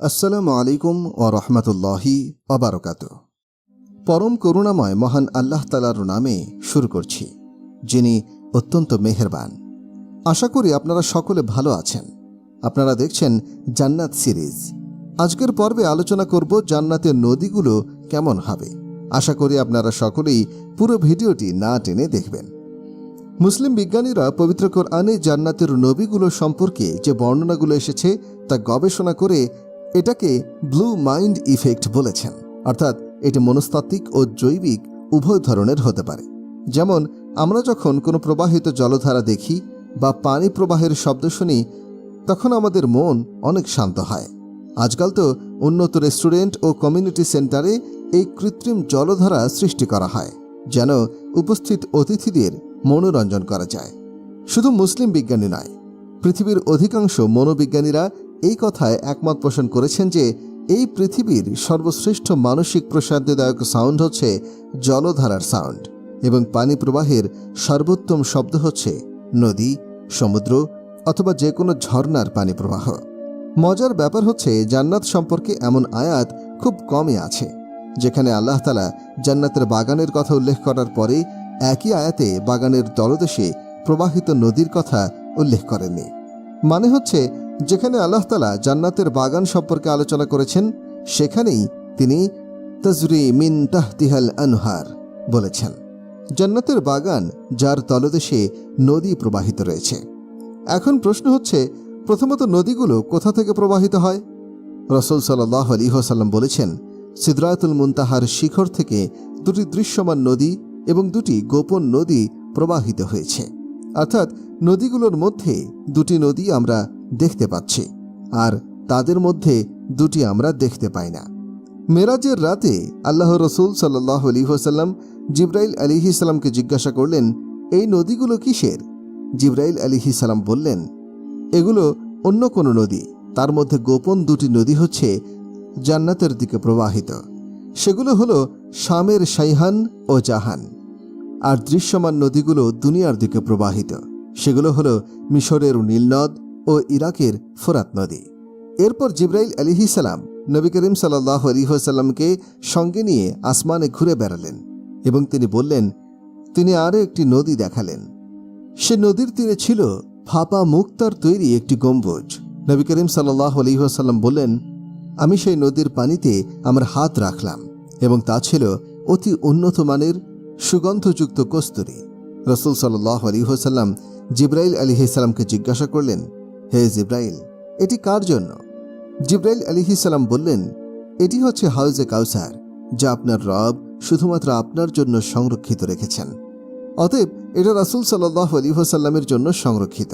আসসালামু আলাইকুম ও রহমতুল্লাহি অবরকাত পরম করুণাময় মহান আল্লাহ তালার নামে শুরু করছি, যিনি অত্যন্ত মেহেরবান। আশা করি আপনারা সকলে ভালো আছেন। আপনারা দেখছেন জান্নাত সিরিজ। আজকের পর্বে আলোচনা করব জান্নাতের নদীগুলো কেমন হবে। আশা করি আপনারা সকলেই পুরো ভিডিওটি না টেনে দেখবেন। মুসলিম বিজ্ঞানীরা পবিত্র কোরআনে জান্নাতের নবীগুলো সম্পর্কে যে বর্ণনাগুলো এসেছে তা গবেষণা করে এটাকে ব্লু মাইন্ড ইফেক্ট বলেছেন। অর্থাৎ এটি মনস্তাত্ত্বিক ও জৈবিক উভয় ধরনের হতে পারে। যেমন, আমরা যখন কোনো প্রবাহিত জলধারা দেখি বা পানি প্রবাহের শব্দ শুনি, তখন আমাদের মন অনেক শান্ত হয়। আজকাল তো উন্নত রেস্টুরেন্ট ও কমিউনিটি সেন্টারে এই কৃত্রিম জলধারা সৃষ্টি করা হয়, যেন উপস্থিত অতিথিদের মনোরঞ্জন করা যায়। শুধু মুসলিম বিজ্ঞানী নয়, পৃথিবীর অধিকাংশ মনোবিজ্ঞানীরা এই কথায় একমত পোষণ করেছেন যে এই পৃথিবীর সর্বশ্রেষ্ঠ মানসিক প্রশান্তিদায়ক সাউন্ড হচ্ছে জলধারার সাউন্ড এবং পানি প্রবাহের সর্বোত্তম শব্দ হচ্ছে নদী, সমুদ্র অথবা যে কোনো ঝর্ণার পানি প্রবাহ। মজার ব্যাপার হচ্ছে জান্নাত সম্পর্কে এমন আয়াত খুব কমই আছে, যেখানে আল্লাহ তালা জান্নাতের বাগানের কথা উল্লেখ করার পরে একই আয়াতে বাগানের তলদেশে প্রবাহিত নদীর কথা উল্লেখ করেননি। মানে হচ্ছে যেখানে আল্লাহ তালা জান্নাতের বাগান সম্পর্কে আলোচনা করেছেন, সেখানেই তিনি তজরি মিন তাহতিহাল আনহার বলেছেন। জান্নাতের বাগান যার তলদেশে নদী প্রবাহিত রয়েছে। এখন প্রশ্ন হচ্ছে, প্রথমত নদীগুলো কোথা থেকে প্রবাহিত হয়? রসুল সাল্লাহ আলী বলেছেন, সিদরাতুল মুনতাহার শিখর থেকে দুটি দৃশ্যমান নদী এবং দুটি গোপন নদী প্রবাহিত হয়েছে। অর্থাৎ নদীগুলোর মধ্যে দুটি নদী আমরা দেখতে পাচ্ছি। আর তাদের মধ্যে দুটি আমরা দেখতে পাই না। মেরাজের রাতে আল্লাহ রসুল সাল্লাহ আলী হোসাল্লাম জিব্রাইল সাল্লামকে জিজ্ঞাসা করলেন, এই নদীগুলো কিসের? জিব্রাইল সাল্লাম বললেন, এগুলো অন্য কোনো নদী। তার মধ্যে গোপন দুটি নদী হচ্ছে জান্নাতের দিকে প্রবাহিত। সেগুলো হলো শামের সাইহান ও জাহান। আর দৃশ্যমান নদীগুলো দুনিয়ার দিকে প্রবাহিত। সেগুলো হলো মিশরের নীলনদ ও ইরাকের ফোরাত নদী। এরপর জিব্রাইল আলিহি সালাম নবী করিম সাল্লাহ আলিহাসাল্লামকে সঙ্গে নিয়ে আসমানে ঘুরে বেড়ালেন এবং তিনি বললেন, তিনি আরও একটি নদী দেখালেন। সে নদীর তীরে ছিল ফাপা মুক্তার তৈরি একটি গম্বুজ। নবী করিম সাল্লাহ আলিহাসাল্লাম বললেন, আমি সেই নদীর পানিতে আমার হাত রাখলাম এবং তা ছিল অতি উন্নত মানের সুগন্ধযুক্ত কস্তুরি। রসুল সাল্লাহ আলিহাসাল্লাম জিব্রাইল আলিহিসাল্লামকে জিজ্ঞাসা করলেন হে জিব্রাইল, এটি কার জন্য? জিব্রাইল আলিহিসাল্লাম বললেন, এটি হচ্ছে হাউজে কাউসার, যা আপনার রব শুধুমাত্র আপনার জন্য সংরক্ষিত রেখেছেন। অতএব এটা রাসুল সাল্লাহ আলিহাসাল্লামের জন্য সংরক্ষিত,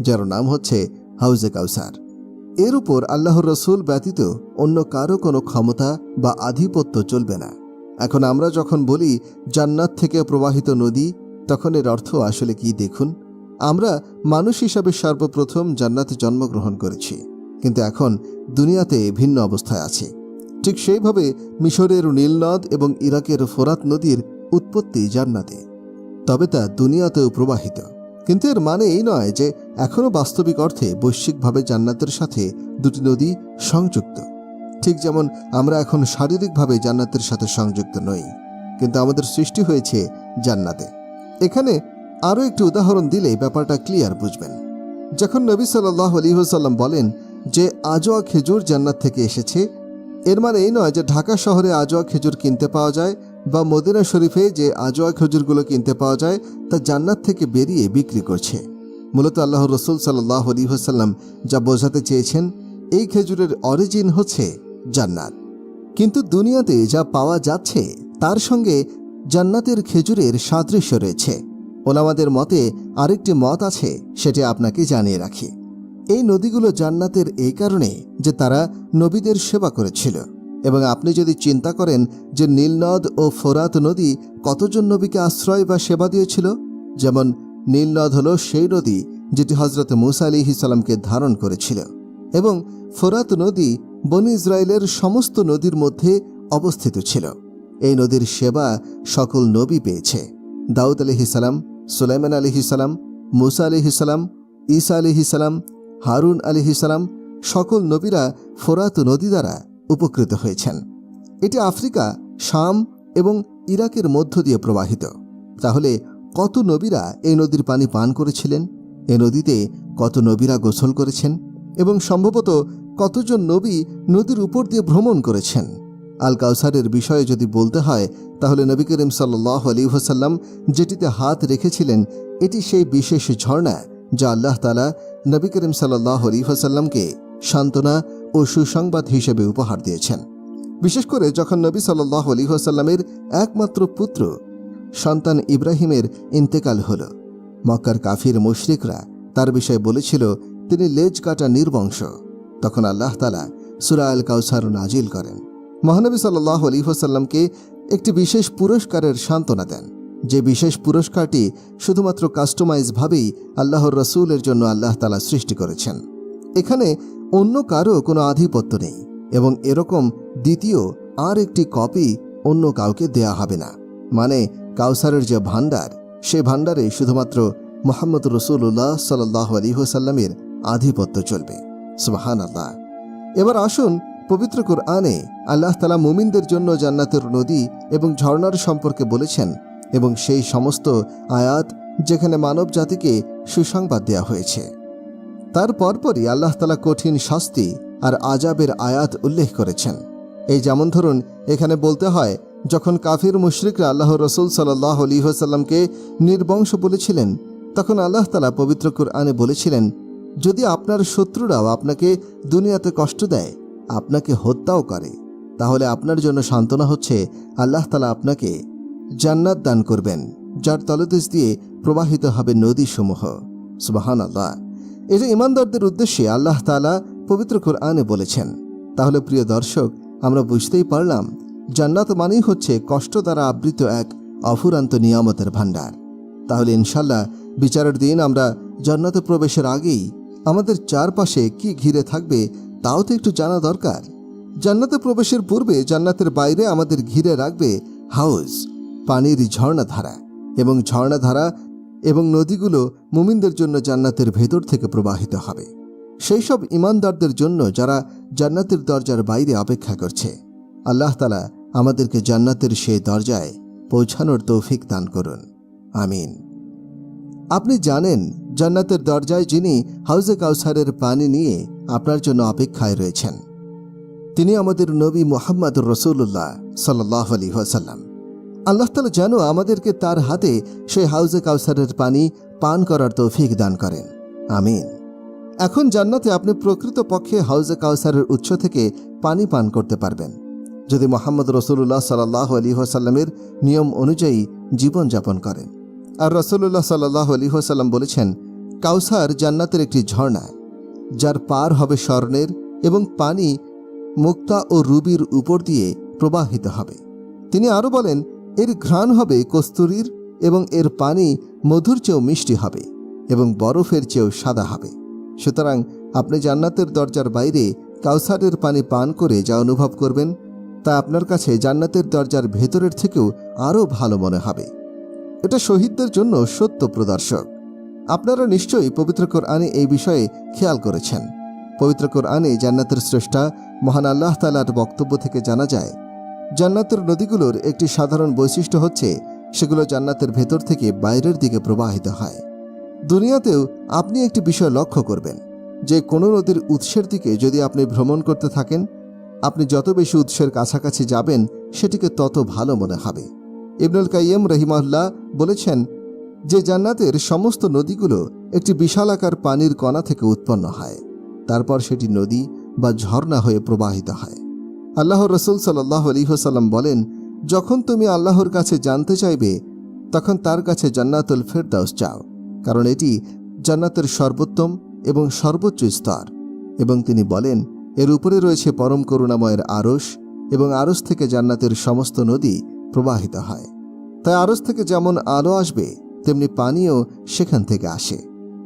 যার নাম হচ্ছে হাউজে কাউসার। এর উপর আল্লাহর রসুল ব্যতীত অন্য কারও কোনো ক্ষমতা বা আধিপত্য চলবে না। এখন আমরা যখন বলি জান্নাত থেকে প্রবাহিত নদী, তখন এর অর্থ আসলে কি দেখুন? আমরা মানুষ হিসাবে সর্বপ্রথম জান্নাতে জন্মগ্রহণ করেছি। কিন্তু এখন দুনিয়াতে ভিন্ন অবস্থায় আছি। ঠিক সেইভাবে মিশরের নীলনদ এবং ইরাকের ফোরাত নদীর উৎপত্তি জান্নাতে। তবে তা দুনিয়াতেও প্রবাহিত। কিন্তু এর মানে এই নয় যে এখনও বাস্তবিক অর্থে বৈশ্বিকভাবে জান্নাতের সাথে দুটি নদী সংযুক্ত। ঠিক যেমন আমরা এখন শারীরিকভাবে জান্নাতের সাথে সংযুক্ত নই, কিন্তু আমাদের সৃষ্টি হয়েছে জান্নাতে। এখানে আরও একটি উদাহরণ দিলে ব্যাপারটা ক্লিয়ার বুঝবেন। যখন নবী সাল্লাহ আলিহাসাল্লাম বলেন যে আজোয়া খেজুর জান্নাত থেকে এসেছে, এর মানে এই নয় যে ঢাকা শহরে আজোয়া খেজুর কিনতে পাওয়া যায় বা মদিনা শরীফে যে আজোয়া খেজুরগুলো কিনতে পাওয়া যায় তা জান্নাত থেকে বেরিয়ে বিক্রি করছে। মূলত আল্লাহ রসুল সাল্লাহ আলিহাসাল্লাম যা বোঝাতে চেয়েছেন, এই খেজুরের অরিজিন হচ্ছে জান্নাত। কিন্তু দুনিয়াতে যা পাওয়া যাচ্ছে, তার সঙ্গে জান্নাতের খেজুরের সাদৃশ্য রয়েছে। ওলামাদের মতে আরেকটি মত আছে, সেটি আপনাকে জানিয়ে রাখি। এই নদীগুলো জান্নাতের এই কারণে যে তারা নবীদের সেবা করেছিল। এবং আপনি যদি চিন্তা করেন যে নীলনদ ও ফোরাত নদী কতজন নবীকে আশ্রয় বা সেবা দিয়েছিল? যেমন নীলনদ হল সেই নদী যেটি হজরত মুসা আলি সালামকে ধারণ করেছিল। এবং ফোরাত নদী বনি ইসরায়েলের সমস্ত নদীর মধ্যে অবস্থিত ছিল। এই নদীর সেবা সকল নবী পেয়েছে। দাউদ আলিহিসাল্লাম সুলাইমান আলিহিসাল্লাম মুসা আলিহিসাল্লাম ঈসা আলিহিসাল্লাম হারুন আলিহিসাল্লাম সকল নবীরা ফোরাত নদী দ্বারা উপকৃত হয়েছেন। এটি আফ্রিকা, শাম এবং ইরাকের মধ্য দিয়ে প্রবাহিত। তাহলে কত নবীরা এই নদীর পানি পান করেছিলেন? এ নদীতে কত নবীরা গোসল করেছেন? এবং সম্ভবত কতজন নবী নদীর উপর দিয়ে ভ্রমণ করেছেন? আল কাউসারের বিষয়ে যদি বলতে হয়, তাহলে নবী করিম সাল্লাহ আলী ওসাল্লাম যেটিতে হাত রেখেছিলেন, এটি সেই বিশেষ ঝর্ণা যা আল্লাহ তালা নবী করিম সাল্লাহ আলী ওসাল্লামকে সান্ত্বনা ও সুসংবাদ হিসেবে উপহার দিয়েছেন। বিশেষ করে যখন নবী সাল্লাহ আলী ওসাল্লামের একমাত্র পুত্র সন্তান ইব্রাহিমের ইন্তেকাল হল, মক্কার কাফির মুশরিকরা তার বিষয়ে বলেছিল, তিনি লেজ কাটা নির্বংশ। তখন আল্লাহ তালা সুরা আল কাউসার নাজিল করেন। মহানবী সাল্লাহ আলী একটি বিশেষ পুরস্কারের সান্ত্বনা দেন। যে বিশেষ পুরস্কারটি শুধুমাত্র কাস্টমাইজভাবেই আল্লাহর রসুলের জন্য আল্লাহ তালা সৃষ্টি করেছেন। এখানে অন্য কারও কোনো আধিপত্য নেই এবং এরকম দ্বিতীয় আর একটি কপি অন্য কাউকে দেয়া হবে না। মানে কাউসারের যে ভাণ্ডার, সে ভাণ্ডারে শুধুমাত্র মোহাম্মদ রসুল্লাহ সাল্লাহ আলী হোসাল্লামের আধিপত্য চলবে। সুবাহান আল্লাহ এবার আসুন পবিত্র কুরআনে আল্লাহ তালা মুমিনদের জন্য জান্নাতের নদী এবং ঝর্ণার সম্পর্কে বলেছেন এবং সেই সমস্ত আয়াত যেখানে মানব জাতিকে সুসংবাদ দেওয়া হয়েছে। তার পরপরই আল্লাহ তালা কঠিন শাস্তি আর আজাবের আয়াত উল্লেখ করেছেন। এই যেমন ধরুন, এখানে বলতে হয়, যখন কাফির মুশরিকরা আল্লাহ রসুল সাল্লাহ আলিহাসাল্লামকে নির্বংশ বলেছিলেন, তখন আল্লাহ তালা পবিত্র কুরআনে বলেছিলেন, যদি আপনার শত্রুরাও আপনাকে দুনিয়াতে কষ্ট দেয় আপনাকে হত্যাও করে। তাহলে আপনার জন্য সান্ত্বনা হচ্ছে, আল্লাহ তালা আপনাকে জান্নাত দান করবেন, যার তলদেশ দিয়ে প্রবাহিত হবে নদীসমূহ। সুবাহান আল্লাহ এটা ইমানদারদের উদ্দেশ্যে আল্লাহ তালা পবিত্র কোরআনে বলেছেন, তাহলে প্রিয় দর্শক, আমরা বুঝতেই পারলাম, জান্নাত মানেই হচ্ছে কষ্ট দ্বারা আবৃত এক অফুরান্ত নিয়ামতের ভাণ্ডার। তাহলে ইনশাল্লাহ বিচারের দিন আমরা জান্নাতে প্রবেশের আগেই আমাদের চারপাশে কি ঘিরে থাকবে তাও তো একটু জানা দরকার। জান্নাতে প্রবেশের পূর্বে জান্নাতের বাইরে আমাদের ঘিরে রাখবে হাউস, পানির ঝর্ণাধারা এবং ঝর্ণাধারা এবং নদীগুলো মুমিনদের জন্য জান্নাতের ভেতর থেকে প্রবাহিত হবে। সেই সব ইমানদারদের জন্য যারা জান্নাতের দরজার বাইরে অপেক্ষা করছে। আল্লাহ তালা আমাদেরকে জান্নাতের সেই দরজায় পৌঁছানোর তৌফিক দান করুন। আমিন। আপনি জানেন, জান্নাতের দরজায় যিনি হাউজে কাউসারের পানি নিয়ে আপনার জন্য অপেক্ষায় রয়েছেন। তিনি আমাদের নবী মোহাম্মদ রসুল্লাহ সাল্লাহ আলী ওয়াসাল্লাম। আল্লাহ তালা যেন আমাদেরকে তার হাতে সেই হাউজে কাউসারের পানি পান করার তৌফিক দান করেন। আমিন। এখন জান্নাতে আপনি প্রকৃত পক্ষে হাউজে কাউসারের উৎস থেকে পানি পান করতে পারবেন। যদি মোহাম্মদ রসুল্লাহ সাল্লাহ আলী ওয়াসাল্লামের নিয়ম অনুযায়ী জীবনযাপন করেন। আর রসুল্লাহ সাল্লাহ আলী ওয়াসাল্লাম বলেছেন, কাউসার জান্নাতের একটি ঝর্ণা, যার পার হবে স্বর্ণের এবং পানি মুক্তা ও রুবির উপর দিয়ে প্রবাহিত হবে। তিনি আরও বলেন, এর ঘ্রাণ হবে কস্তুরীর এবং এর পানি মধুর চেয়েও মিষ্টি হবে এবং বরফের চেয়েও সাদা হবে। সুতরাং আপনি জান্নাতের দরজার বাইরে কাউসারের পানি পান করে যা অনুভব করবেন, তা আপনার কাছে জান্নাতের দরজার ভেতরের থেকেও আরও ভালো মনে হবে। এটা শহীদদের জন্য সত্য প্রদর্শক। আপনারা নিশ্চয়ই পবিত্র কোরআনে এই বিষয়ে খেয়াল করেছেন। পবিত্র কোরআনে জান্নাতের স্রষ্টা, মহান আল্লাহ তালার বক্তব্য থেকে জানা যায়, জান্নাতের নদীগুলোর একটি সাধারণ বৈশিষ্ট্য হচ্ছে, সেগুলো জান্নাতের ভেতর থেকে বাইরের দিকে প্রবাহিত হয়। দুনিয়াতেও আপনি একটি বিষয় লক্ষ্য করবেন, যে কোনো নদীর উৎসের দিকে যদি আপনি ভ্রমণ করতে থাকেন, আপনি যত বেশি উৎসের কাছাকাছি যাবেন, সেটিকে তত ভালো মনে হবে। ইবনুল কাইয়ম রহিমাল্লাহ বলেছেন যে জান্নাতের সমস্ত নদীগুলো একটি বিশালাকার পানির কণা থেকে উৎপন্ন হয়। তারপর সেটি নদী বা ঝর্ণা হয়ে প্রবাহিত হয়। আল্লাহ রসুল সাল্লাহ আলিহসাল্লাম বলেন, যখন তুমি আল্লাহর কাছে জানতে চাইবে, তখন তার কাছে জান্নাতুল ফেরদাউস চাও কারণ এটি জান্নাতের সর্বোত্তম এবং সর্বোচ্চ স্তর। এবং তিনি বলেন, এর উপরে রয়েছে পরম করুণাময়ের আরস এবং আরস থেকে জান্নাতের সমস্ত নদী প্রবাহিত হয়। তাই আরস থেকে যেমন আলো আসবে, তেমনি পানিও সেখান থেকে আসে।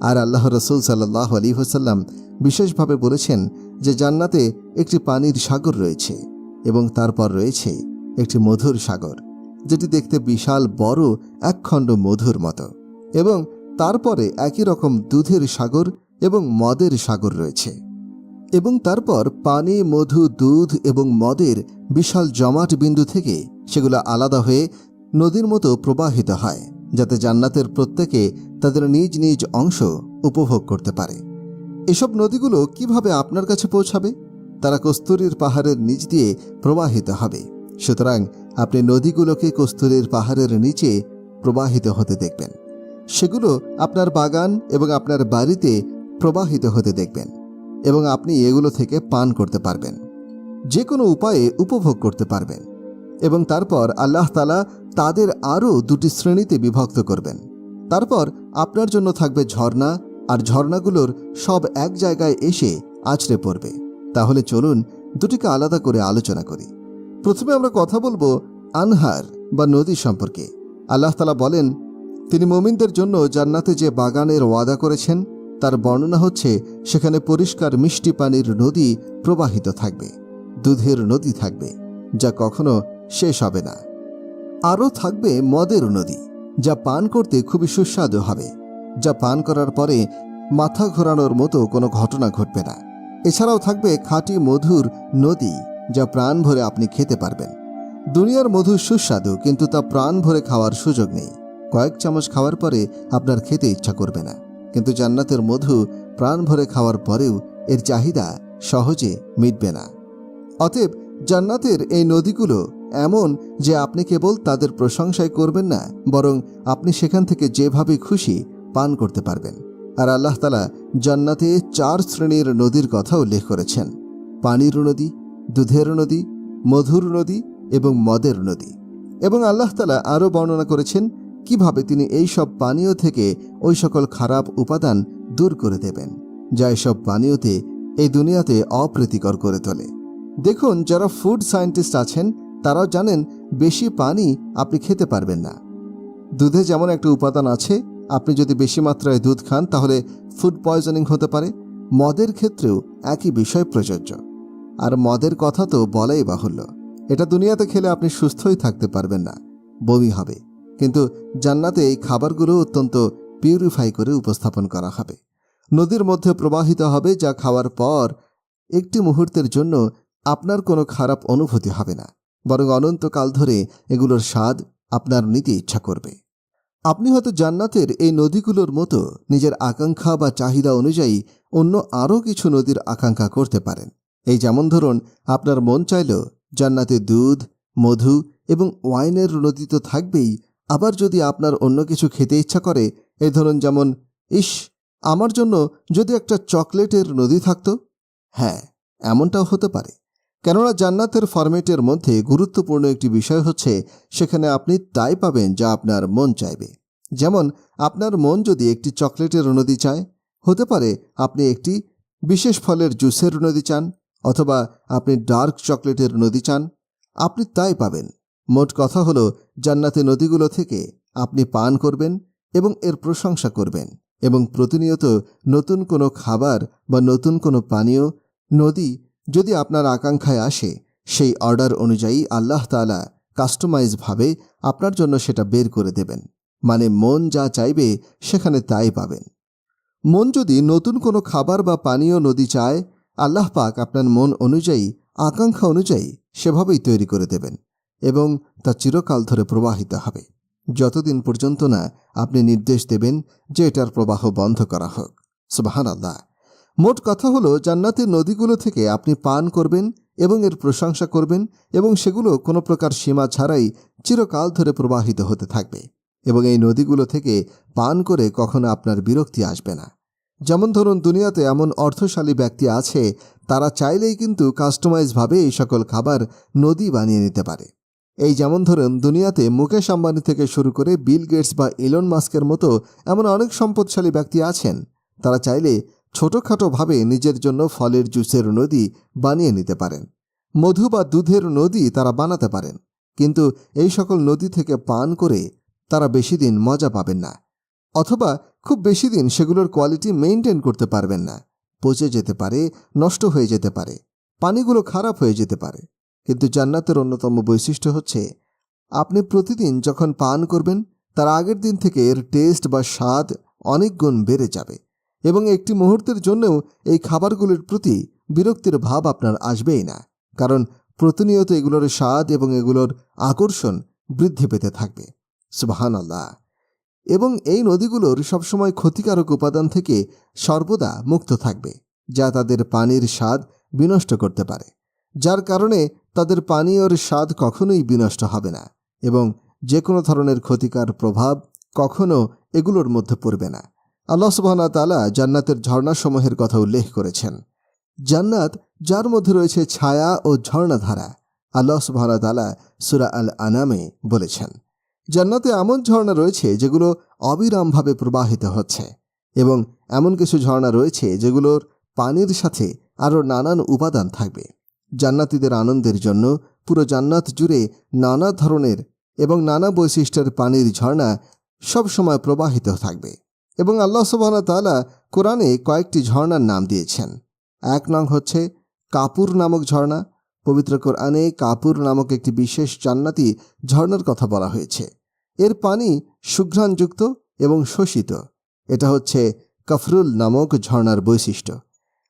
আর আল্লাহ রসুল সাল্লাহ আলী হোসাল্লাম বিশেষভাবে বলেছেন যে জান্নাতে একটি পানির সাগর রয়েছে এবং তারপর রয়েছে একটি মধুর সাগর, যেটি দেখতে বিশাল, বড়, একখণ্ড মধুর মতো। এবং তারপরে একই রকম দুধের সাগর এবং মদের সাগর রয়েছে। এবং তারপর পানি, মধু, দুধ এবং মদের বিশাল জমাট বিন্দু থেকে সেগুলো আলাদা হয়ে নদীর মতো প্রবাহিত হয়, যাতে জান্নাতের প্রত্যেকে তাদের নিজ নিজ অংশ উপভোগ করতে পারে। এসব নদীগুলো কীভাবে আপনার কাছে পৌঁছাবে? তারা কস্তুরীর পাহাড়ের নিচ দিয়ে প্রবাহিত হবে। সুতরাং আপনি নদীগুলোকে কস্তুরীর পাহাড়ের নিচে প্রবাহিত হতে দেখবেন। সেগুলো আপনার বাগান এবং আপনার বাড়িতে প্রবাহিত হতে দেখবেন। এবং আপনি এগুলো থেকে পান করতে পারবেন। যে কোনো উপায়ে উপভোগ করতে পারবেন এবং তারপর আল্লাহ তালা তাদের আরও দুটি শ্রেণীতে বিভক্ত করবেন। তারপর আপনার জন্য থাকবে ঝর্ণা আর ঝর্ণাগুলোর সব এক জায়গায় এসে আছড়ে পড়বে। তাহলে চলুন দুটিকে আলাদা করে আলোচনা করি। প্রথমে আমরা কথা বলব আনহার বা নদী সম্পর্কে। আল্লাহ তালা বলেন, তিনি মোমিনদের জন্য জান্নাতে যে বাগানের ওয়াদা করেছেন তার বর্ণনা হচ্ছে, সেখানে পরিষ্কার মিষ্টি পানির নদী প্রবাহিত থাকবে, দুধের নদী থাকবে, যা কখনো শেষ হবে না। আরও থাকবে মদের নদী, যা পান করতে খুবই সুস্বাদু হবে, যা পান করার পরে মাথা ঘোরানোর মতো কোনো ঘটনা ঘটবে না। এছাড়াও থাকবে খাঁটি মধুর নদী, যা প্রাণ ভরে আপনি খেতে পারবেন। দুনিয়ার মধু সুস্বাদু, কিন্তু তা প্রাণ ভরে খাওয়ার সুযোগ নেই। কয়েক চামচ খাওয়ার পরে আপনার খেতে ইচ্ছা করবে না। কিন্তু জান্নাতের মধু প্রাণ ভরে খাওয়ার পরেও এর চাহিদা সহজে মিটবে না। অতএব জান্নাতের এই নদীগুলো এমন যে আপনি কেবল তাদের প্রশংসাই করবেন না, বরং আপনি সেখান থেকে যেভাবে খুশি পান করতে পারবেন। আর আল্লাহ তালা জান্নাতে চার শ্রেণির নদীর কথা উল্লেখ করেছেন। পানির নদী, দুধের নদী, মধুর নদী এবং মদের নদী। এবং আল্লাহ তালা আরও বর্ণনা করেছেন কীভাবে তিনি এই সব পানীয় থেকে ওই সকল খারাপ উপাদান দূর করে দেবেন, যা এসব পানীয়তে এই দুনিয়াতে অপ্রীতিকর করে তোলে? দেখুন, যারা ফুড সায়েন্টিস্ট আছেন, তারাও জানেন বেশি পানি আপনি খেতে পারবেন না। দুধে যেমন একটা উপাদান আছে, আপনি যদি বেশি মাত্রায় দুধ খান, তাহলে ফুড পয়জনিং হতে পারে। মদের ক্ষেত্রেও একই বিষয় প্রযোজ্য। আর মদের কথা তো বলাই বাহুল্য। এটা দুনিয়াতে খেলে আপনি সুস্থই থাকতে পারবেন না। বমি হবে। কিন্তু জান্নাতে এই খাবারগুলো অত্যন্ত পিউরিফাই করে উপস্থাপন করা হবে। নদীর মধ্যে প্রবাহিত হবে যা খাওয়ার পর একটি মুহূর্তের জন্য আপনার কোনো খারাপ অনুভূতি হবে না, বরং অনন্তকাল ধরে এগুলোর স্বাদ আপনার নিতে ইচ্ছা করবে। আপনি হয়তো জান্নাতের এই নদীগুলোর মতো নিজের আকাঙ্ক্ষা বা চাহিদা অনুযায়ী অন্য আরও কিছু নদীর আকাঙ্ক্ষা করতে পারেন। এই যেমন ধরুন, আপনার মন চাইল জান্নাতে দুধ, মধু এবং ওয়াইনের নদী তো থাকবেই আবার যদি আপনার অন্য কিছু খেতে ইচ্ছা করে, এ ধরুন যেমন, ইস, আমার জন্য যদি একটা চকলেটের নদী থাকতো? হ্যাঁ এমনটাও হতে পারে। কেননা জান্নাতের ফরম্যাটের মধ্যে গুরুত্বপূর্ণ একটি বিষয় হচ্ছে, সেখানে আপনি তাই পাবেন যা আপনার মন চাইবে। যেমন, আপনার মন যদি একটি চকলেটের নদী চায়, হতে পারে আপনি একটি বিশেষ ফলের জুসের নদী চান, অথবা আপনি ডার্ক চকলেটের নদী চান, আপনি তাই পাবেন। মোট কথা হলো জান্নাতে নদীগুলো থেকে আপনি পান করবেন এবং এর প্রশংসা করবেন এবং প্রতিনিয়ত নতুন কোনো খাবার বা নতুন কোনো পানীয়, নদী যদি আপনার আকাঙ্ক্ষায় আসে, সেই অর্ডার অনুযায়ী আল্লাহ তালা কাস্টমাইজভাবে আপনার জন্য সেটা বের করে দেবেন। মানে মন যা চাইবে সেখানে তাই পাবেন। মন যদি নতুন কোনো খাবার বা পানীয় নদী চায়, আল্লাহ পাক আপনার মন অনুযায়ী, আকাঙ্ক্ষা অনুযায়ী সেভাবেই তৈরি করে দেবেন। এবং তা চিরকাল ধরে প্রবাহিত হবে। যতদিন পর্যন্ত না আপনি নির্দেশ দেবেন যে এটার প্রবাহ বন্ধ করা হোক। সুবাহান আল্লাহ মোট কথা হলো, জান্নাতের নদীগুলো থেকে আপনি পান করবেন এবং এর প্রশংসা করবেন এবং সেগুলো কোনো প্রকার সীমা ছাড়াই চিরকাল ধরে প্রবাহিত হতে থাকবে এবং এই নদীগুলো থেকে পান করে কখনো আপনার বিরক্তি আসবে না। যেমন ধরুন, দুনিয়াতে এমন অর্থশালী ব্যক্তি আছে, তারা চাইলেই কিন্তু কাস্টমাইজভাবে এই সকল খাবার নদী বানিয়ে নিতে পারে। এই যেমন ধরুন, দুনিয়াতে মুকেশ আম্বানি থেকে শুরু করে বিল গেটস বা ইলন মাস্কের মতো এমন অনেক সম্পদশালী ব্যক্তি আছেন। তারা চাইলে ছোটোখাটোভাবে নিজের জন্য ফলের জুসের নদী বানিয়ে নিতে পারেন। মধু বা দুধের নদী তারা বানাতে পারেন। কিন্তু এই সকল নদী থেকে পান করে তারা বেশি দিন মজা পাবেন না। অথবা খুব বেশি দিন সেগুলোর কোয়ালিটি মেনটেন করতে পারবেন না। পচে যেতে পারে, নষ্ট হয়ে যেতে পারে, পানিগুলো খারাপ হয়ে যেতে পারে। কিন্তু জান্নাতের অন্যতম বৈশিষ্ট্য হচ্ছে, আপনি প্রতিদিন যখন পান করবেন, তার আগের দিন থেকে এর টেস্ট বা স্বাদ অনেক গুণ বেড়ে যাবে এবং একটি মুহূর্তের জন্যও এই খাবারগুলির প্রতি বিরক্তির ভাব আপনার আসবেই না, কারণ প্রতিনিয়ত এগুলোর স্বাদ এবং এগুলোর আকর্ষণ বৃদ্ধি পেতে থাকবে। সুবাহান আল্লাহ এবং এই নদীগুলোর সবসময় ক্ষতিকারক উপাদান থেকে সর্বদা মুক্ত থাকবে, যা তাদের পানির স্বাদ বিনষ্ট করতে পারে, যার কারণে তাদের পানীয়র স্বাদ কখনোই বিনষ্ট হবে না এবং যে কোনো ধরনের ক্ষতিকার প্রভাব কখনো এগুলোর মধ্যে পড়বে না। আল্লাহ সুবাহনা তালা জান্নাতের ঝর্ণাসমূহের কথা উল্লেখ করেছেন। জান্নাত, যার মধ্যে রয়েছে ছায়া ও ঝর্ণাধারা, আল্লাহ সুবাহনা তালা সুরা আল আনামে বলেছেন। জান্নাতে এমন ঝর্ণা রয়েছে যেগুলো অবিরামভাবে প্রবাহিত হচ্ছে এবং এমন কিছু ঝর্ণা রয়েছে যেগুলোর পানির সাথে আরও নানান উপাদান থাকবে। জান্নাতিদের আনন্দের জন্য পুরো জান্নাত জুড়ে নানা ধরনের এবং নানা বৈশিষ্ট্যের পানির ঝর্ণা সবসময় প্রবাহিত থাকবে। এবং আল্লাহ সুবাহনা তালা কোরআনে কয়েকটি ঝর্ণার নাম দিয়েছেন। এক নং হচ্ছে কাপুর নামক ঝর্ণা। পবিত্র কোরআনে কাপুর নামক একটি বিশেষ জান্নাতি ঝর্ণার কথা বলা হয়েছে। এর পানি সুঘ্রাণযুক্ত এবং শোষিত। এটা হচ্ছে কফরুল নামক ঝর্ণার বৈশিষ্ট্য।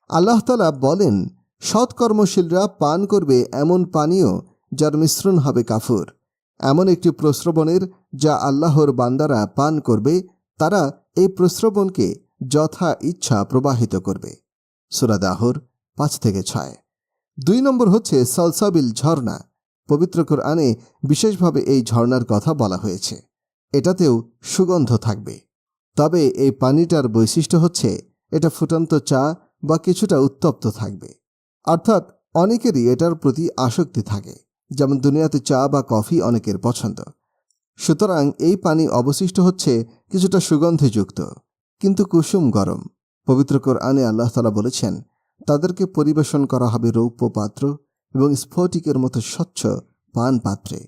আল্লাহ তালা বলেন সৎকর্মশীলরা পান করবে এমন পানীয় যার মিশ্রণ হবে কাফুর। এমন একটি প্রস্রবণের যা আল্লাহর বান্দারা পান করবে, তারা এই প্রস্রবণকে যথা ইচ্ছা প্রবাহিত করবে। সুরাদাহর পাঁচ থেকে ছয়। দুই নম্বর হচ্ছে সালসাবিল ঝর্ণা। পবিত্র কোরআনে বিশেষভাবে এই ঝর্ণার কথা বলা হয়েছে। এটাতেও সুগন্ধ থাকবে। তবে এই পানিটার বৈশিষ্ট্য হচ্ছে, এটা ফুটন্ত চা বা কিছুটা উত্তপ্ত থাকবে। অর্থাৎ অনেকেরই এটার প্রতি আসক্তি থাকে, যেমন দুনিয়াতে চা বা কফি অনেকের পছন্দ। সুতরাং এই পানি অবশিষ্ট হচ্ছে কিছুটা সুগন্ধিযুক্ত, কিন্তু কুসুম গরম। পবিত্র কোরআনে আল্লাহ তালা বলেছেন, তাদেরকে পরিবেশন করা হবে রৌপ্য পাত্র এবং স্ফটিকের মতো স্বচ্ছ পান পাত্রে।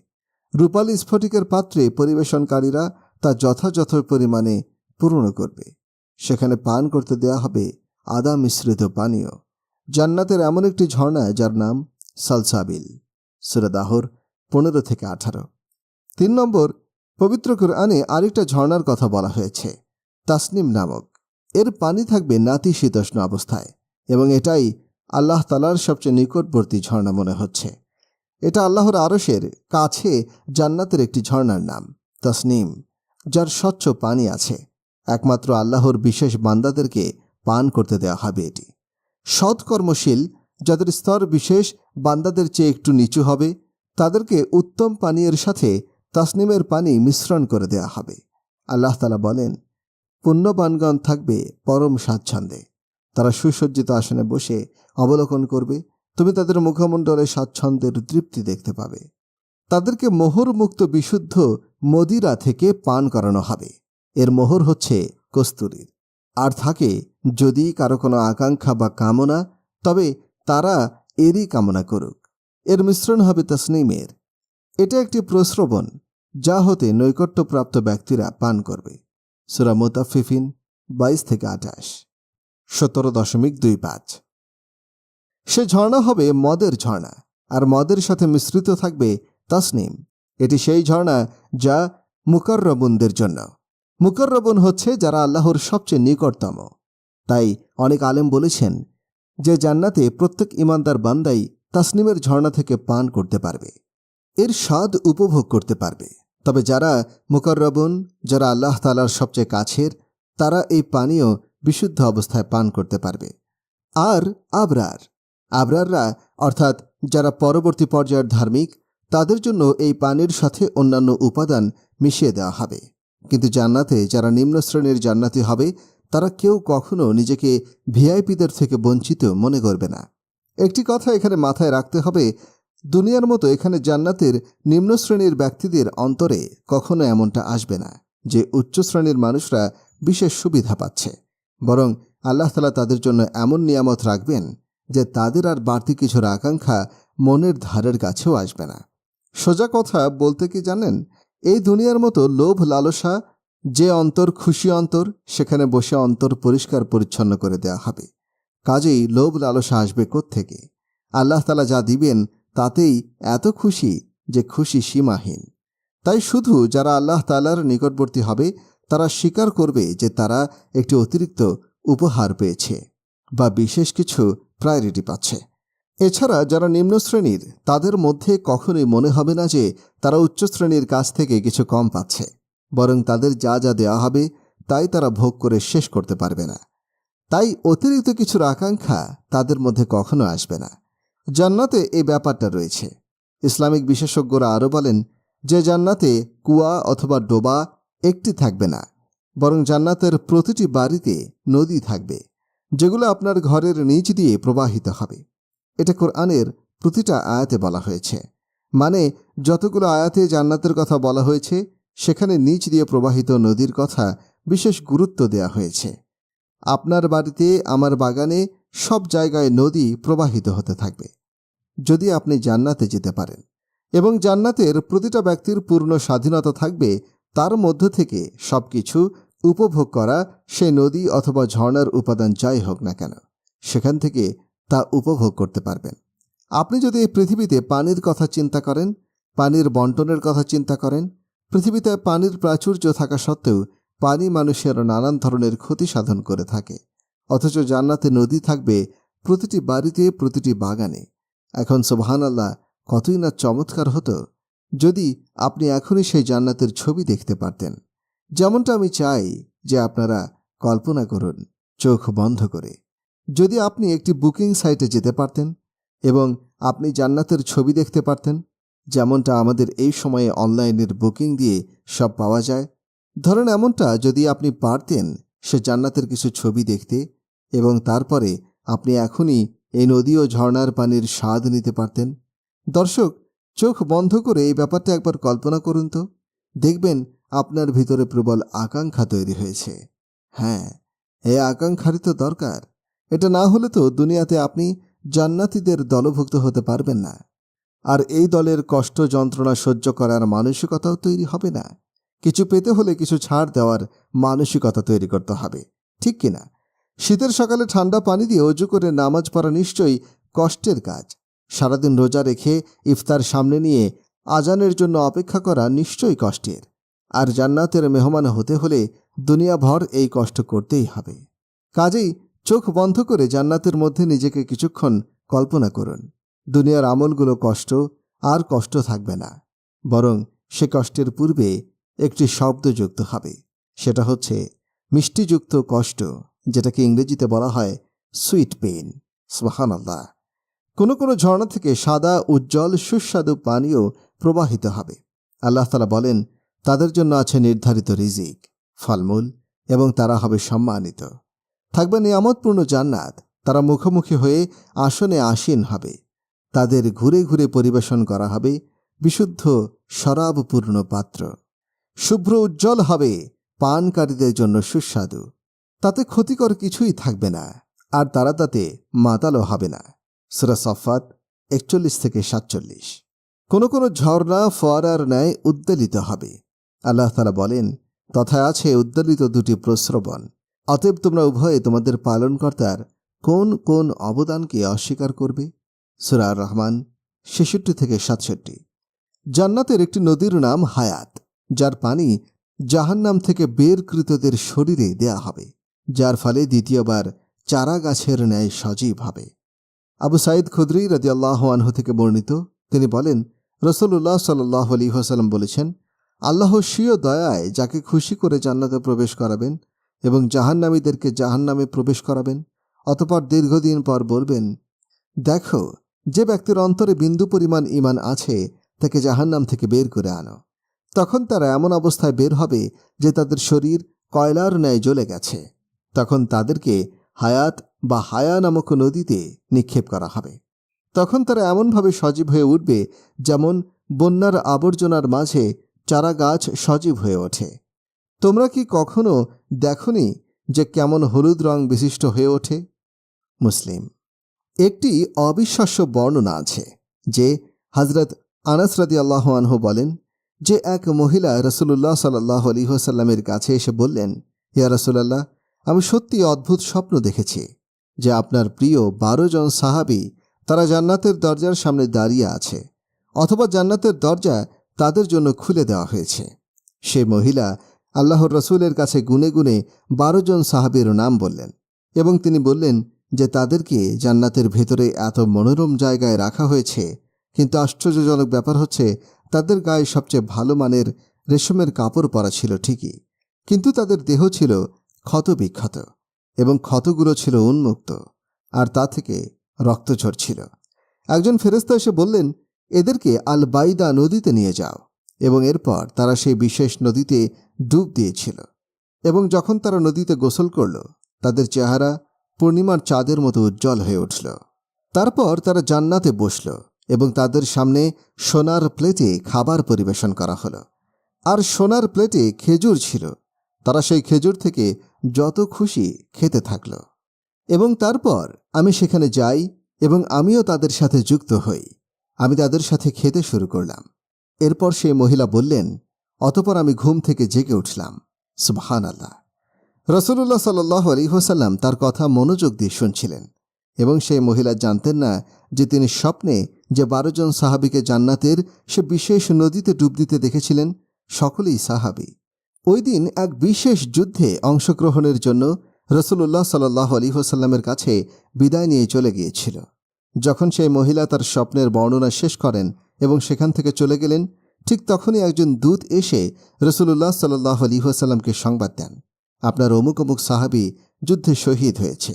রূপালী স্ফটিকের পাত্রে পরিবেশনকারীরা তা যথাযথ পরিমাণে পূর্ণ করবে। সেখানে পান করতে দেয়া হবে আদা মিশ্রিত পানীয়। জান্নাতের এমন একটি ঝর্ণা যার নাম সালসাবিল। সুরাদাহর পনেরো থেকে আঠারো। তিন নম্বর, পবিত্র কোরআনে আরেকটা ঝর্ণার কথা বলা হয়েছে, তাসনিম নামক। এর পানি থাকবে নাতিশীতোষ্ণ অবস্থায় এবং এটাই আল্লাহ তালার সবচেয়ে নিকটবর্তী ঝর্ণা মনে হচ্ছে। এটা আল্লাহর আরসের কাছে জান্নাতের একটি ঝর্ণার নাম, তসনিম, যার স্বচ্ছ পানি আছে। একমাত্র আল্লাহর বিশেষ বান্দাদেরকে পান করতে দেওয়া হবে এটি। সৎকর্মশীল, যাদের স্তর বিশেষ বান্দাদের চেয়ে একটু নিচু হবে, তাদেরকে উত্তম পানীয়ের সাথে তাসনিমের পানি মিশ্রণ করে দেয়া হবে। আল্লাহ তালা বলেন, পুণ্যবানগণ থাকবে পরম স্বাচ্ছন্দ্যে। তারা সুসজ্জিত আসনে বসে অবলোকন করবে, তুমি তাদের মুখমণ্ডলে স্বাচ্ছন্দ্যের তৃপ্তি দেখতে পাবে। তাদেরকে মোহরমুক্ত বিশুদ্ধ মদিরা থেকে পান করানো হবে। এর মোহর হচ্ছে কস্তুরীর। আর থাকে যদি কারও কোনো আকাঙ্ক্ষা বা কামনা, তবে তারা এরই কামনা করুক। এর মিশ্রণ হবে তসনিমের। এটা একটি প্রস্রবণ যা হতে নৈকট্যপ্রাপ্ত ব্যক্তিরা পান করবে। সুরা মোতাফিফিন বাইশ থেকে আঠাশ। সতেরো দশমিক দুই পাঁচ। সে ঝর্ণা হবে মদের ঝর্ণা, আর মদের সাথে মিশ্রিত থাকবে তসনিম। এটি সেই ঝর্ণা যা মুকর্রবুনদের জন্য। মুকর্রবুন হচ্ছে যারা আল্লাহর সবচেয়ে নিকটতম। তাই অনেক আলেম বলেছেন যে জান্নাতে প্রত্যেক ইমানদার বান্দাই তাসনিমের ঝর্ণা থেকে পান করতে পারবে, এর স্বাদ উপভোগ করতে পারবে। তবে যারা মুকর্রবুন, যারা আল্লাহ তালার সবচেয়ে কাছের, তারা এই পানীয় বিশুদ্ধ অবস্থায় পান করতে পারবে। আর আবরার, আবরাররা অর্থাৎ যারা পরবর্তী পর্যায়ের ধার্মিক, তাদের জন্য এই পানির সাথে অন্যান্য উপাদান মিশিয়ে দেওয়া হবে। কিন্তু জান্নাতে যারা নিম্ন শ্রেণির জান্নাতি হবে, তারা কেউ কখনো নিজেকে ভিআইপিদের থেকে বঞ্চিত মনে করবে না। একটি কথা এখানে মাথায় রাখতে হবে, দুনিয়ার মতো এখানে জান্নাতের নিম্ন শ্রেণির ব্যক্তিদের অন্তরে কখনো এমনটা আসবে না যে উচ্চ শ্রেণির মানুষরা বিশেষ সুবিধা পাচ্ছে। বরং আল্লাহ তালা তাদের জন্য এমন নিয়ামত রাখবেন যে তাদের আর বাড়তি কিছুর আকাঙ্ক্ষা মনের ধারের কাছেও আসবে না। সোজা কথা বলতে কি জানেন? এই দুনিয়ার মতো লোভ লালসা, যে অন্তর খুশি অন্তর, সেখানে বসে অন্তর পরিষ্কার পরিচ্ছন্ন করে দেয়া হবে। কাজেই লোভ লালসা আসবে থেকে আল্লাহ তালা যা দিবেন, তাতেই এত খুশি যে খুশি সীমাহীন। তাই শুধু যারা আল্লাহ তালার নিকটবর্তী হবে, তারা স্বীকার করবে যে তারা একটি অতিরিক্ত উপহার পেয়েছে, বা বিশেষ কিছু প্রায়োরিটি পাচ্ছে। এছাড়া যারা নিম্ন শ্রেণির, তাদের মধ্যে কখনোই মনে হবে না যে তারা উচ্চ শ্রেণির কাছ থেকে কিছু কম পাচ্ছে। বরং তাদের যা যা দেওয়া হবে, তাই তারা ভোগ করে শেষ করতে পারবে না। তাই অতিরিক্ত কিছুর আকাঙ্ক্ষা তাদের মধ্যে কখনো আসবে না। জান্নাতে এই ব্যাপারটা রয়েছে। ইসলামিক বিশেষজ্ঞরা আরও বলেন যে জান্নাতে কুয়া অথবা ডোবা একটি থাকবে না, বরং জান্নাতের প্রতিটি বাড়িতে নদী থাকবে, যেগুলো আপনার ঘরের নিচ দিয়ে প্রবাহিত হবে। এটা কোরআনের প্রতিটা আয়াতে বলা হয়েছে। মানে যতগুলো আয়াতে জান্নাতের কথা বলা হয়েছে, সেখানে নিচ দিয়ে প্রবাহিত নদীর কথা বিশেষ গুরুত্ব দেয়া হয়েছে। আপনার বাড়িতে, আমার বাগানে সব জায়গায় নদী প্রবাহিত হতে থাকবে, যদি আপনি জান্নাতে যেতে পারেন। এবং জান্নাতের প্রতিটা ব্যক্তির পূর্ণ স্বাধীনতা থাকবে, তার মধ্য থেকে সব কিছু উপভোগ করা সে নদী অথবা ঝর্ণার উপাদান যাই হোক না কেন, সেখান থেকে তা উপভোগ করতে পারবেন। আপনি যদি এই পৃথিবীতে পানির কথা চিন্তা করেন, পানির বন্টনের কথা চিন্তা করেন, পৃথিবীতে পানির প্রাচুর্য থাকা সত্ত্বেও পানি মানুষের নানান ধরনের ক্ষতি সাধন করে থাকে। অথচ জান্নাতে নদী থাকবে প্রতিটি বাড়িতে, প্রতিটি বাগানে। এখন সোবহান আল্লাহ কতই না চমৎকার হতো যদি আপনি এখনই সেই জান্নাতের ছবি দেখতে পারতেন। যেমনটা আমি চাই যে আপনারা কল্পনা করুন, চোখ বন্ধ করে। যদি আপনি একটি বুকিং সাইটে যেতে পারতেন এবং আপনি জান্নাতের ছবি দেখতে পারতেন, যেমনটা আমাদের এই সময়ে অনলাইনের বুকিং দিয়ে সব পাওয়া যায়, ধরেন এমনটা যদি আপনি পারতেন সে জান্নাতের কিছু ছবি দেখতে এবং তারপরে আপনি এখনই এই নদী ও ঝর্ণার পানির স্বাদ নিতে পারতেন। দর্শক, চোখ বন্ধ করে এই ব্যাপারটা একবার কল্পনা করুন তো। দেখবেন আপনার ভিতরে প্রবল আকাঙ্ক্ষা তৈরি হয়েছে। হ্যাঁ এই আকাঙ্ক্ষারই তো দরকার। এটা না হলে তো দুনিয়াতে আপনি জান্নাতিদের দলভুক্ত হতে পারবেন না। আর এই দলের কষ্ট যন্ত্রণা সহ্য করার মানসিকতাও তৈরি হবে না। কিছু পেতে হলে কিছু ছাড় দেওয়ার মানসিকতা তৈরি করতে হবে। ঠিক কিনা শীতের সকালে ঠান্ডা পানি দিয়ে অজু করে নামাজ পড়া নিশ্চয়ই কষ্টের কাজ। সারাদিন রোজা রেখে ইফতার সামনে নিয়ে আজানের জন্য অপেক্ষা করা নিশ্চয়ই কষ্টের। আর জান্নাতের মেহমান হতে হলে দুনিয়াভর এই কষ্ট করতেই হবে। কাজেই চোখ বন্ধ করে জান্নাতের মধ্যে নিজেকে কিছুক্ষণ কল্পনা করুন। দুনিয়ার আমলগুলো কষ্ট, আর কষ্ট থাকবে না। বরং সে কষ্টের পূর্বে একটি শব্দ যুক্ত হবে। সেটা হচ্ছে মিষ্টিযুক্ত কষ্ট, যেটাকে ইংরেজিতে বলা হয় সুইট সুবাহান আল্লাহ কোনো কোনো ঝর্ণা থেকে সাদা, উজ্জ্বল, সুস্বাদু পানীয় প্রবাহিত হবে। আল্লাহ তালা বলেন, তাদের জন্য আছে নির্ধারিত রিজিক, ফলমূল, এবং তারা হবে সম্মানিত। থাকবে নিয়ামতপূর্ণ জান্নাত। তারা মুখোমুখি হয়ে আসনে আসীন হবে। তাদের ঘুরে ঘুরে পরিবেশন করা হবে। বিশুদ্ধ, শরাবপূর্ণ পাত্র। শুভ্র উজ্জ্বল হবে। পানকারীদের জন্য সুস্বাদু। তাতে ক্ষতিকর কিছুই থাকবে না। আর তারা তাতে মাতালও হবে না। সুরা সফাত একচল্লিশ থেকে সাতচল্লিশ। কোনো কোনো ঝর্ণা, ফোয়ারার ন্যায় উদ্বেলিত হবে। আল্লাহ তালা বলেন তথা আছে উদ্বেলিত দুটি প্রশ্রবণ অতএব তোমরা উভয়ে তোমাদের পালনকর্তার কোন কোন অবদানকে অস্বীকার করবে? সুরা রহমান, ছেষট্টি থেকে সাতষট্টি। জান্নাতের একটি নদীর নাম হায়াত, যার পানি জাহান্নাম থেকে বেরকৃতদের শরীরে দেয়া হবে, যার ফলে দ্বিতীয়বার চারা গাছের ন্যায় সজীব হবে। আবু সাইদ খুদ্রি রাজি আনহু থেকে বর্ণিত, তিনি বলেন রসুল্লাহ সাল্লাহ আলী হাসালাম বলেছেন, আল্লাহ স্বীয় দয়ায় যাকে খুশি করে জান্নাতে প্রবেশ করাবেন এবং জাহান্নামীদেরকে জাহান্নামে প্রবেশ করাবেন, অতপর দীর্ঘদিন পর বলবেন, দেখো, যে ব্যক্তির অন্তরে বিন্দু পরিমাণ ইমান আছে, তাকে জাহান্নাম থেকে বের করে আনো। তখন তারা এমন অবস্থায় বের হবে যে তাদের শরীর কয়লার ন্যায় জ্বলে গেছে। তখন তাদেরকে হায়াত বা হায়া নামক নদীতে নিক্ষেপ করা হবে। তখন তারা এমনভাবে সজীব হয়ে উঠবে যেমন বন্যার আবর্জনার মাঝে চারা গাছ সজীব হয়ে ওঠে। তোমরা কি কখনো দেখনি যে কেমন হলুদ রং বিশিষ্ট হয়ে ওঠে? মুসলিম। একটি অবিশ্বাস্য বর্ণনা আছে যে হজরত আনাস রাদি আল্লাহ আনহু বলেন যে এক মহিলা রসুল্লাহ সাল্লাহ আলী হোসাল্লামের কাছে এসে বললেন, ইয়া রসুল্লাহ আমি সত্যি অদ্ভুত স্বপ্ন দেখেছি যে আপনার প্রিয় বারো জন সাহাবি তারা জান্নাতের দরজার সামনে দাঁড়িয়ে আছে অথবা জান্নাতের দরজা তাদের জন্য খুলে দেওয়া হয়েছে। সে মহিলা আল্লাহর রসুলের কাছে গুনে গুনে বারো জন সাহাবির নাম বললেন এবং তিনি বললেন যে তাদেরকে জান্নাতের ভেতরে এত মনোরম জায়গায় রাখা হয়েছে, কিন্তু আশ্চর্যজনক ব্যাপার হচ্ছে তাদের গায়ে সবচেয়ে ভালো মানের রেশমের কাপড় পরা ছিল ঠিকই, কিন্তু তাদের দেহ ছিল ক্ষতবিক্ষত এবং ক্ষতগুলো ছিল উন্মুক্ত আর তা থেকে রক্ত ঝরছিল একজন ফেরেস্তা এসে বললেন, এদেরকে আল বাইদা নদীতে নিয়ে যাও। এবং এরপর তারা সেই বিশেষ নদীতে ডুব দিয়েছিল। এবং যখন তারা নদীতে গোসল করল, তাদের চেহারা পূর্ণিমার চাঁদের মতো উজ্জ্বল হয়ে উঠল। তারপর তারা জান্নাতে বসল এবং তাদের সামনে সোনার প্লেটে খাবার পরিবেশন করা হলো। আর সোনার প্লেটে খেজুর ছিল। তারা সেই খেজুর থেকে যত খুশি খেতে থাকল। এবং তারপর আমি সেখানে যাই এবং আমিও তাদের সাথে যুক্ত হই। আমি তাদের সাথে খেতে শুরু করলাম। এরপর সেই মহিলা বললেন, অতপর আমি ঘুম থেকে জেগে উঠলাম। সুবহান আল্লাহ রসুল্লাহ সাল্লাহ আলী হোসাল্লাম তার কথা মনোযোগ দিয়ে শুনছিলেন এবং সেই মহিলা জানতেন না যে তিনি স্বপ্নে যে বারো জন সাহাবিকে জান্নাতের, সে বিশেষ নদীতে ডুব দিতে দেখেছিলেন, সকলেই সাহাবি। ওই দিন এক বিশেষ যুদ্ধে অংশগ্রহণের জন্য রসুল্লাহ সাল্লাহ আলী হোসাল্লামের কাছে বিদায় নিয়ে চলে গিয়েছিল। যখন সেই মহিলা তার স্বপ্নের বর্ণনা শেষ করেন এবং সেখান থেকে চলে গেলেন। ঠিক তখনই একজন দূত এসে রসুল্লাহ সাল্লাহ আলী হোসাল্লামকে সংবাদ দেন। আপনার অমুক অমুক সাহাবি যুদ্ধে শহীদ হয়েছে।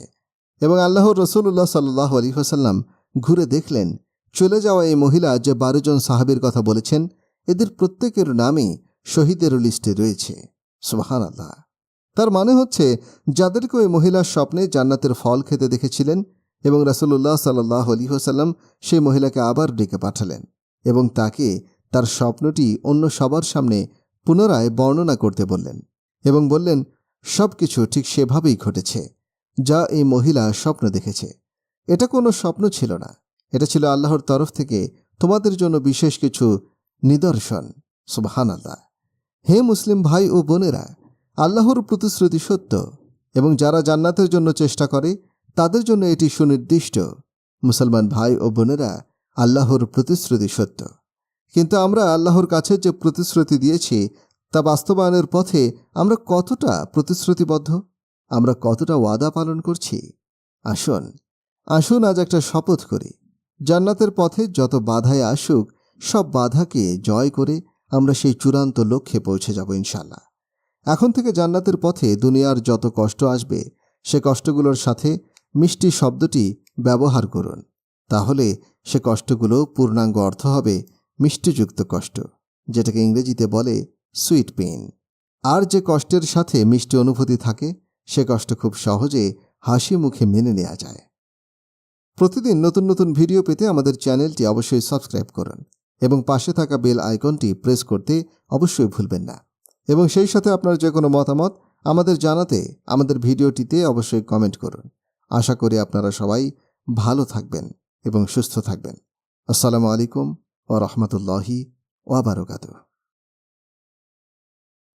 এবং আল্লাহর রসুল্লাহ সাল্লাহ আলী হোসাল্লাম ঘুরে দেখলেন, চলে যাওয়া এই মহিলা যে বারো জন সাহাবির কথা বলেছেন, এদের প্রত্যেকের নামই শহীদের লিস্টে রয়েছে। সুবাহান আল্লাহ তার মানে হচ্ছে যাদেরকে ওই মহিলার স্বপ্নে জান্নাতের ফল খেতে দেখেছিলেন এবং রাসুল্লাহ সাল্লাহ আলী হোসাল্লাম সেই মহিলাকে আবার ডেকে পাঠালেন। এবং তাকে তার স্বপ্নটি অন্য সবার সামনে পুনরায় বর্ণনা করতে বললেন এবং বললেন সব কিছু ঠিক সেভাবেই ঘটেছে, যা এই মহিলা স্বপ্ন দেখেছে। এটা কোনো স্বপ্ন ছিল না। এটা ছিল আল্লাহর তরফ থেকে তোমাদের জন্য বিশেষ কিছু নিদর্শন। সুবহান আল্লাহ হে মুসলিম ভাই ও বোনেরা, আল্লাহর প্রতিশ্রুতি সত্য এবং যারা জান্নাতের জন্য চেষ্টা করে, তাদের জন্য এটি সুনির্দিষ্ট। মুসলমান ভাই ও বোনেরা আল্লাহর প্রতিশ্রুতি সত্য। কিন্তু আমরা আল্লাহর কাছে যে প্রতিশ্রুতি দিয়েছি, তা বাস্তবায়নের পথে আমরা কতটা প্রতিশ্রুতিবদ্ধ? আমরা কতটা ওয়াদা পালন করছি? আসুন আসুন আজ একটা শপথ করি। জান্নাতের পথে যত বাধায় আসুক, সব বাধাকে জয় করে আমরা সেই চূড়ান্ত লক্ষ্যে পৌঁছে যাব ইনশাল্লাহ এখন থেকে জান্নাতের পথে দুনিয়ার যত কষ্ট আসবে, সে কষ্টগুলোর সাথে মিষ্টি শব্দটি ব্যবহার করুন। তাহলে সে কষ্টগুলো পূর্ণাঙ্গ অর্থ হবে মিষ্টিযুক্ত কষ্ট, যেটাকে ইংরেজিতে বলে সুইট পেইন আর যে কষ্টের সাথে মিষ্টি অনুভূতি থাকে, সে কষ্ট খুব সহজে হাসি মুখে মেনে নেওয়া যায়। প্রতিদিন নতুন নতুন ভিডিও পেতে আমাদের চ্যানেলটি অবশ্যই সাবস্ক্রাইব করুন এবং পাশে থাকা বেল আইকনটি প্রেস করতে অবশ্যই ভুলবেন না। এবং সেই সাথে আপনার যে কোনো মতামত আমাদের জানাতে আমাদের ভিডিওটিতে অবশ্যই কমেন্ট করুন। আশা করি আপনারা সবাই ভালো থাকবেন। এবং সুস্থ থাকবেন। আসসালামু আলাইকুম ও রহমতুল্লাহি ওয়াবারকাতুহ